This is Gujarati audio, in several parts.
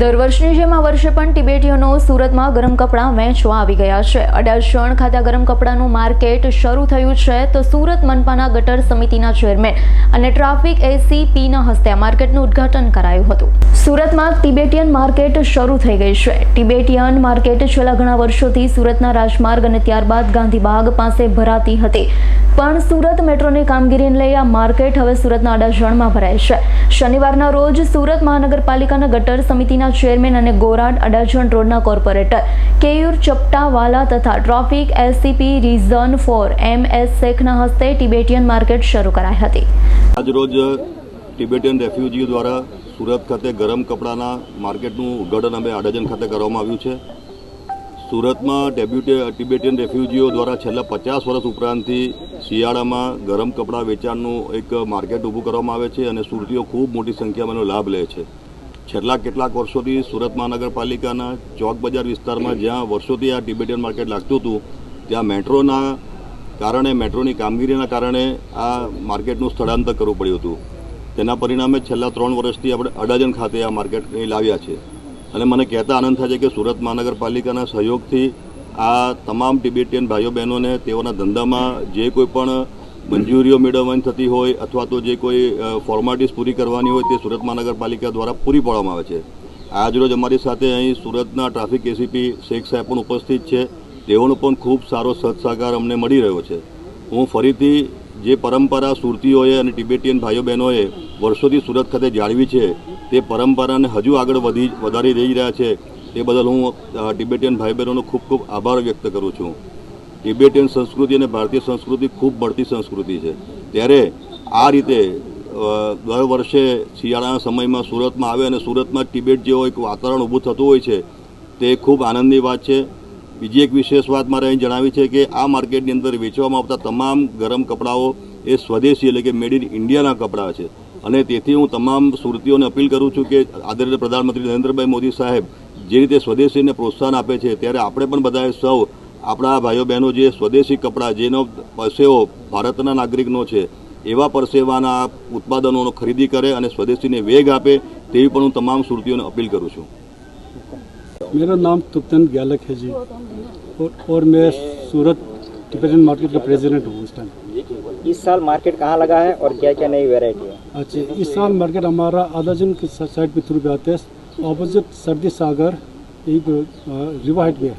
દર વર્ષની જેમ આ વર્ષે પણ તિબેટીઓનો સુરતમાં ગરમ કપડાં વેચવા આવી ગયા છે. અડાજણ ખાતે ગરમ કપડાંનું માર્કેટ શરૂ થયું છે તો સુરત મનપાના ગટર સમિતિના ચેરમેન અને ટ્રાફિક એસીપીના હસ્તે આ માર્કેટનું ઉદ્ઘાટન કરાયું હતું. સુરતમાં તિબેટિયન માર્કેટ શરૂ થઈ ગઈ છે. તિબેટિયન માર્કેટ છેલ્લા ઘણા વર્ષોથી સુરતના રાજમાર્ગ અને ત્યારબાદ ગાંધીબાગ પાસે ભરાતી હતી. પણ સુરત મેટ્રોની કામગીરીને લઈ આ માર્કેટ હવે સુરતના અડાજણમાં ભરાય છે. શનિવારના રોજ સુરત મહાનગરપાલિકાના ગટર સમિતિના ચેરમેન અને ગોરાડ અડાજણ રોડના કોર્પોરેટર. કેયુર ચપટાવાલા તથા traffic SCP region four M S શેખના હસ્તે ટિબેટિયન માર્કેટ શરૂ કરાઈ હતી. આજરોજ ટિબેટિયન રેફ્યુજી દ્વારા સુરત ખાતે ગરમ કપડાના માર્કેટનું ઉદ્ઘાટન અમે અડાજણ ખાતે કરવામાં આવ્યું છે. સુરતમાં ડેબ્યુટે ટિબેટિયન રેફ્યુજીઓ દ્વારા છેલ્લા પચાસ વર્ષ ઉપરાંતથી શિયાળામાં ગરમ કપડાં વેચાણનું એક માર્કેટ ઊભું કરવામાં આવે છે અને સુરતીઓ ખૂબ મોટી સંખ્યામાં એનો લાભ લે છે. છેલ્લા કેટલાક વર્ષોથી સુરત મહાનગરપાલિકાના ચોક બજાર વિસ્તારમાં જ્યાં વર્ષોથી આ ટિબેટિયન માર્કેટ લાગતું હતું, ત્યાં મેટ્રોના કારણે, મેટ્રોની કામગીરીના કારણે આ માર્કેટનું સ્થળાંતર કરવું પડ્યું હતું. તેના પરિણામે છેલ્લા ત્રણ વર્ષથી આપણે અડાજણ ખાતે આ માર્કેટ લાવ્યા છે. અને મને કહેતા આનંદ થાય છે કે સુરત મહાનગરપાલિકાના સહયોગથી આ તમામ ટિબેટિયન ભાઈઓ બહેનોને તેઓના ધંધામાં જે કોઈ પણ મંજૂરીઓ મેળવવાની થતી હોય અથવા તો જે કોઈ ફોર્માલિટીઝ પૂરી કરવાની હોય તે સુરત મહાનગરપાલિકા દ્વારા પૂરી પાડવામાં આવે છે. આજરોજ અમારી સાથે અહીં સુરતના ટ્રાફિક એસીપી શેખ સાહેબ પણ ઉપસ્થિત છે. તેઓનો પણ ખૂબ સારો સહકાર અમને મળી રહ્યો છે. હું ફરીથી જે પરંપરા સુરતીઓએ અને ટિબેટિયન ભાઈઓ બહેનોએ વર્ષોથી સુરત ખાતે જાળવી છે, તે પરંપરાને હજુ આગળ વધી, વધારી રહી રહ્યા છે. તે બદલ હું તિબેટીયન ભાઈ બહેનોનો ખૂબ ખૂબ આભાર વ્યક્ત કરું છું. ટિબેટિયન સંસ્કૃતિ અને ભારતીય સંસ્કૃતિ ખૂબ બળતી સંસ્કૃતિ છે. ત્યારે આ રીતે દર વર્ષે શિયાળાના સમયમાં સુરતમાં આવે અને સુરતમાં ટિબેટ જેવો એક વાતાવરણ ઊભું થતું હોય છે, તે ખૂબ આનંદની વાત છે. બીજી એક વિશેષ વાત મારે અહીં જણાવી છે કે આ માર્કેટની અંદર વેચવામાં આવતા તમામ ગરમ કપડાઓ એ સ્વદેશી એટલે કે મેડ ઇન ઇન્ડિયાના કપડાં છે. અને તેથી હું તમામ સુરતીઓને અપીલ કરું છું કે આદરણીય પ્રધાનમંત્રી નરેન્દ્રભાઈ મોદી સાહેબ જે રીતે સ્વદેશીને પ્રોત્સાહન આપે છે, ત્યારે આપણે પણ બધાએ સૌ આપણા ભાઈઓ બહેનો જે સ્વદેશી કપડાં જેનો પરસેવો ભારતના નાગરિકનો છે એવા પરસેવાના ઉત્પાદનોનો ખરીદી કરે અને સ્વદેશીને વેગ આપે તેવી પણ હું તમામ સુરતીઓને અપીલ કરું છું मेरा नाम तुप्तन ग्यालक है जी और, और मैं सूरत टिबेटन मार्केट का प्रेसिडेंट हूँ इस टाइम इस साल मार्केट कहाँ लगा है और क्या क्या नई वैरायटी है अच्छा इस साल मार्केट हमारा आदाजन के सा- साइड पे थ्रू पे आते हैं ऑपोजिट सर्दी सागर यही पे, अ, रिवर हाइट पे है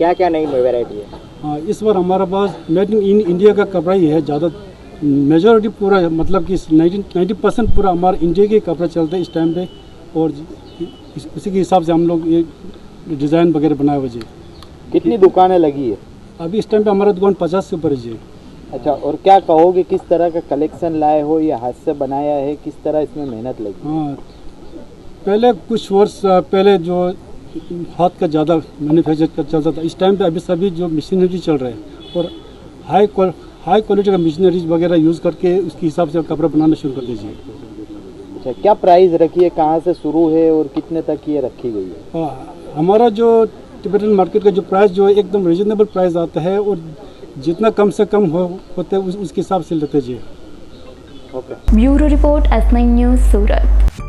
क्या क्या नई वैरायटी है? हाँ इस बार हमारा पास मेड इन इंडिया का कपड़ा ही है ज़्यादा मेजोरिटी पूरा है, मतलब कि नाइन्टी नाइन्टी परसेंट पूरा हमारा इंडिया के कपड़े चलते हैं इस टाइम पे और इस, उसी के हिसाब से हम लोग ये डिज़ाइन वगैरह बनाए हुए जी कितनी दुकानें लगी है? अभी इस टाइम पे हमारा दुकान पचास से ऊपर है जी अच्छा और क्या कहोगे किस तरह का कलेक्शन लाए हो या हाथ से बनाया है? किस तरह इसमें मेहनत लगी? हाँ पहले कुछ वर्ष पहले जो हाथ का ज़्यादा मैन्युफैक्चर का चलता था। इस टाइम पे अभी सभी जो मशीनरी चल रहे हैं और हाई हाई क्वालिटी का मशीनरीज वगैरह यूज़ करके उसके हिसाब से कपड़ा बनाना शुरू कर दीजिए। अच्छा क्या प्राइस रखी है? कहाँ से शुरू है और कितने तक ये रखी गई है? आ, हमारा जो टिबेटन मार्केट का जो प्राइस जो है एकदम रिजनेबल प्राइस आता है और जितना कम से कम हो होता है उस, उसके हिसाब से लेते जी bureau report S news Surat.